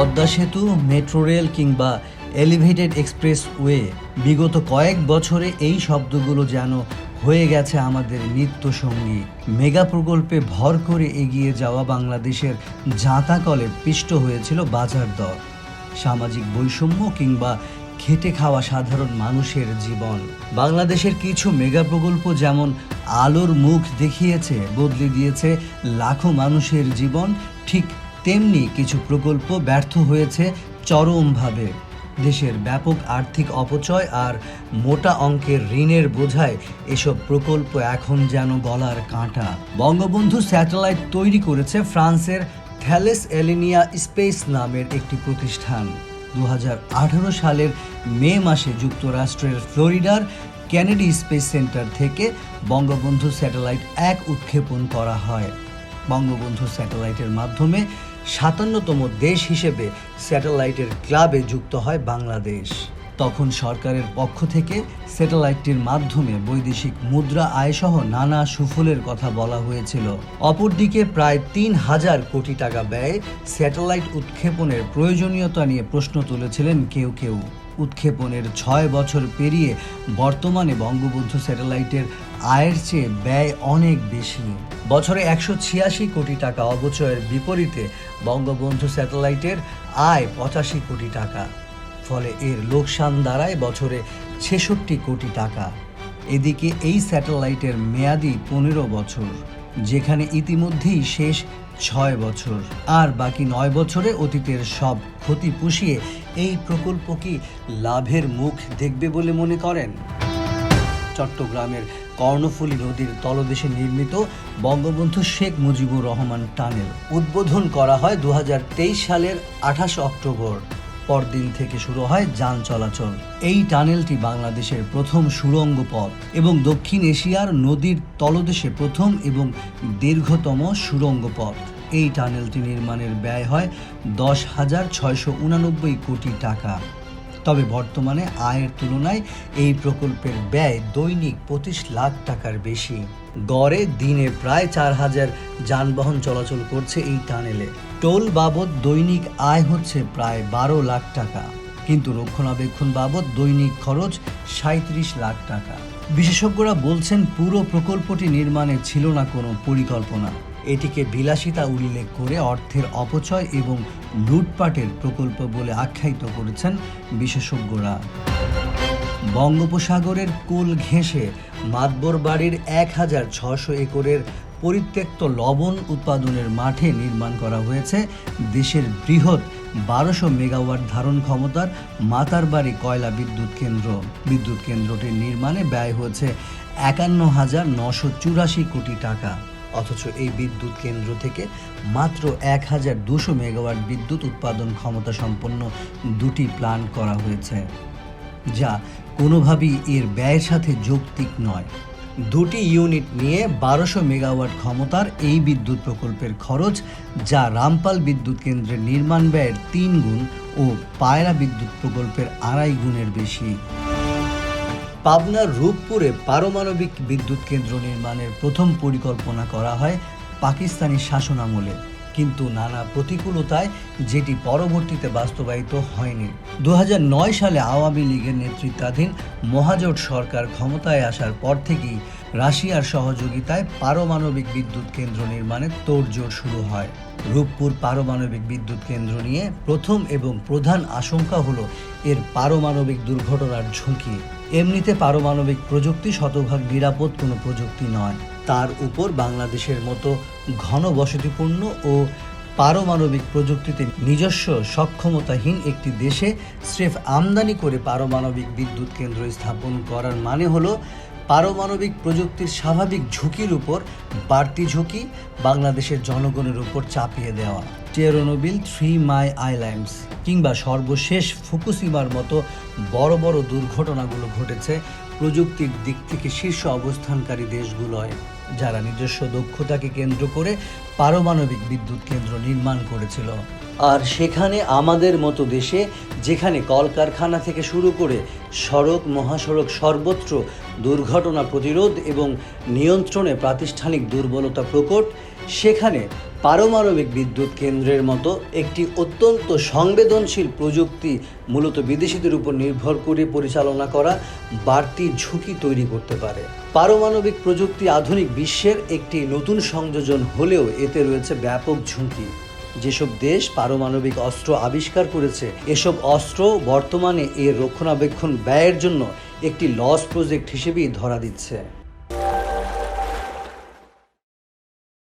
পদ্মা সেতু, metro rail কিংবা elevated expressway বিগত কয়েক বছরে এই শব্দগুলো যেন হয়ে গেছে আমাদের নিত্য সঙ্গী মেগা প্রকল্পে ভর করে এগিয়ে যাওয়া বাংলাদেশের জাঁতাকলে পিষ্ট হয়েছিল বাজার দর, সামাজিক বৈষম্য কিংবা খেটে খাওয়া সাধারণ মানুষের জীবন। বাংলাদেশের কিছু মেগা প্রকল্প যেমন আলোর মুখ দেখিয়েছে, বদলে দিয়েছে লাখো মানুষের জীবন, ঠিক তেমনি কিছু প্রকল্প ব্যর্থ হয়েছে চরমভাবে। দেশের ব্যাপক আর্থিক অপচয় আর মোটা অঙ্কের ঋণের বোঝায় এসব প্রকল্প এখন যেন গলার কাঁটা। বঙ্গবন্ধু স্যাটেলাইট তৈরি করেছে ফ্রান্সের থ্যালেস এলিনিয়া স্পেস নামের একটি প্রতিষ্ঠান। দু হাজার আঠারো সালের মে মাসে যুক্তরাষ্ট্রের ফ্লোরিডার কেনেডি স্পেস সেন্টার থেকে বঙ্গবন্ধু স্যাটেলাইট এক উৎক্ষেপণ করা হয়। বঙ্গবন্ধু স্যাটেলাইটের মাধ্যমে সাতান্নতম দেশ হিসেবে স্যাটেলাইটের ক্লাবে যুক্ত হয় বাংলাদেশ। তখন সরকারের পক্ষ থেকে স্যাটেলাইটটির মাধ্যমে বৈদেশিক মুদ্রা আয়সহ নানা সুফলের কথা বলা হয়েছিল। অপরদিকে প্রায় তিন হাজার কোটি টাকা ব্যয়ে স্যাটেলাইট উৎক্ষেপণের প্রয়োজনীয়তা নিয়ে প্রশ্ন তুলেছিলেন কেউ কেউ। উৎক্ষেপণের ছয় বছর পেরিয়ে বর্তমানে বঙ্গবন্ধু স্যাটেলাইটের আয়ের চেয়ে ব্যয় অনেক বেশি। বছরে একশো ছিয়াশি কোটি টাকা অবচয়ের বিপরীতে বঙ্গবন্ধু স্যাটেলাইটের আয় পঁচাশি কোটি টাকা, ফলে এর লোকসান দাঁড়ায় বছরে ছেষট্টি কোটি টাকা। এদিকে এই স্যাটেলাইটের মেয়াদি পনেরো বছর। যেখানে ইতিমধ্যেই শেষ ছয় বছর। আর বাকি নয় বছরে অতীতের সব ক্ষতি পুষিয়ে এই প্রকল্প কি লাভের মুখ দেখবে বলে মনে করেন? চট্টগ্রামের কর্ণফুলী নদীর তলদেশে নির্মিত বঙ্গবন্ধু শেখ মুজিবুর রহমান টানেল উদ্বোধন করা হয় দু হাজার তেইশ সালের আঠাশ অক্টোবর। পরদিন থেকে শুরু হয় যান চলাচল। এই টানেলটি বাংলাদেশের প্রথম সুড়ঙ্গ পথ এবং দক্ষিণ এশিয়ার নদীর তলদেশে প্রথম এবং দীর্ঘতম সুড়ঙ্গ পথ। এই টানেলটি নির্মাণের ব্যয় হয় দশ হাজার ছয়শো উনানব্বই কোটি টাকা। তবে বর্তমানে আয়ের তুলনায় এই প্রকল্পের ব্যয় দৈনিক পঁচিশ লাখ টাকার বেশি। গড়ে দিনে প্রায় চার হাজার যানবাহন চলাচল করছে এই টানেলে। টোল বাবদ দৈনিক আয় হচ্ছে প্রায় বারো লাখ টাকা। কিন্তু রক্ষণাবেক্ষণ বাবদ দৈনিক খরচ সাঁত্রিশ লাখ টাকা। বিশেষজ্ঞরা বলছেন পুরো প্রকল্পটি নির্মাণে ছিল না কোনো পরিকল্পনা। এটিকে বিলাসিতা উল্লেখ করে অর্থের অপচয় এবং লুটপাটের প্রকল্প বলে আখ্যায়িত করেছেন বিশেষজ্ঞরা। বঙ্গোপসাগরের কোল ঘেঁষে মাতবর বাড়ির এক হাজার ছশো একরের পরিত্যক্ত লবণ উৎপাদনের মাঠে নির্মাণ করা হয়েছে দেশের বৃহৎ বারোশো মেগাওয়াট ধারণ ক্ষমতার মাতারবাড়ি কয়লা বিদ্যুৎ কেন্দ্র। বিদ্যুৎ কেন্দ্রটির নির্মাণে ব্যয় হয়েছে একান্ন হাজার নশো চুরাশি কোটি টাকা। অথচ এই বিদ্যুৎ কেন্দ্র থেকে মাত্র এক হাজার দুশো মেগাওয়াট বিদ্যুৎ উৎপাদন ক্ষমতা সম্পন্ন দুটি প্ল্যান্ট করা হয়েছে, যা কোনোভাবেই এর ব্যয়ের সাথে যৌক্তিক নয়। দুটি ইউনিট নিয়ে বারোশো মেগাওয়াট ক্ষমতার এই বিদ্যুৎ প্রকল্পের খরচ, যা রামপাল বিদ্যুৎ কেন্দ্রের নির্মাণ ব্যয়ের তিন গুণ ও পায়রা বিদ্যুৎ প্রকল্পের আড়াই গুণের বেশি। পাবনার রূপপুরে পারমাণবিক বিদ্যুৎ কেন্দ্র নির্মাণের প্রথম পরিকল্পনা করা হয় পাকিস্তানি শাসনামলে। কিন্তু নানা প্রতিকূলতায় যেটি পরবর্তীতে বাস্তবায়িত হয়নি। দু হাজার নয় সালে আওয়ামী লীগের নেতৃত্বাধীন মহাজোট সরকার ক্ষমতায় আসার পর থেকেই রাশিয়ার সহযোগিতায় পারমাণবিক বিদ্যুৎ কেন্দ্র নির্মাণের তোড়জোড় শুরু হয়। রূপপুর পারমাণবিক বিদ্যুৎ কেন্দ্র নিয়ে প্রথম এবং প্রধান আশঙ্কা হলো এর পারমাণবিক দুর্ঘটনার ঝুঁকি। এমনিতে পারমাণবিক প্রযুক্তি শতভাগ নিরাপদ কোনো প্রযুক্তি নয়। তার উপর বাংলাদেশের মতো ঘন বসতিপূর্ণ ও পারমাণবিক প্রযুক্তিতে নিজস্ব সক্ষমতাহীন একটি দেশে স্রেফ আমদানি করে পারমাণবিক বিদ্যুৎ কেন্দ্র স্থাপন করার মানে হলো পারমাণবিক প্রযুক্তির স্বাভাবিক ঝুঁকির উপর বাড়তি ঝুঁকি বাংলাদেশের জনগণের উপর চাপিয়ে দেওয়া। টেরোনোবিল, থ্রি মাই আইল্যান্ডস কিংবা সর্বশেষ ফুকুসিমার মতো বড় বড় দুর্ঘটনাগুলো ঘটেছে প্রযুক্তির দিক থেকে শীর্ষ অবস্থানকারী দেশগুলোয়, যারা নিজস্ব দক্ষতাকে কেন্দ্র করে পারমাণবিক বিদ্যুৎ কেন্দ্র নির্মাণ করেছিল। আর সেখানে আমাদের মতো দেশে, যেখানে কলকারখানা থেকে শুরু করে সড়ক, মহাসড়ক সর্বত্র দুর্ঘটনা প্রতিরোধ এবং নিয়ন্ত্রণে প্রাতিষ্ঠানিক দুর্বলতা প্রকট, সেখানে পারমাণবিক বিদ্যুৎ কেন্দ্রের মতো একটি অত্যন্ত সংবেদনশীল প্রযুক্তি মূলত বিদেশিদের উপর নির্ভর করে পরিচালনা করা বাড়তি ঝুঁকি তৈরি করতে পারে। পারমাণবিক প্রযুক্তি আধুনিক বিশ্বের একটি নতুন সংযোজন হলেও এতে রয়েছে ব্যাপক ঝুঁকি। যেসব দেশ পারমাণবিক অস্ত্র আবিষ্কার করেছে, এসব অস্ত্র বর্তমানে এর রক্ষণাবেক্ষণ ব্যয়ের জন্য একটি লস প্রজেক্ট হিসেবেই ধরা দিচ্ছে।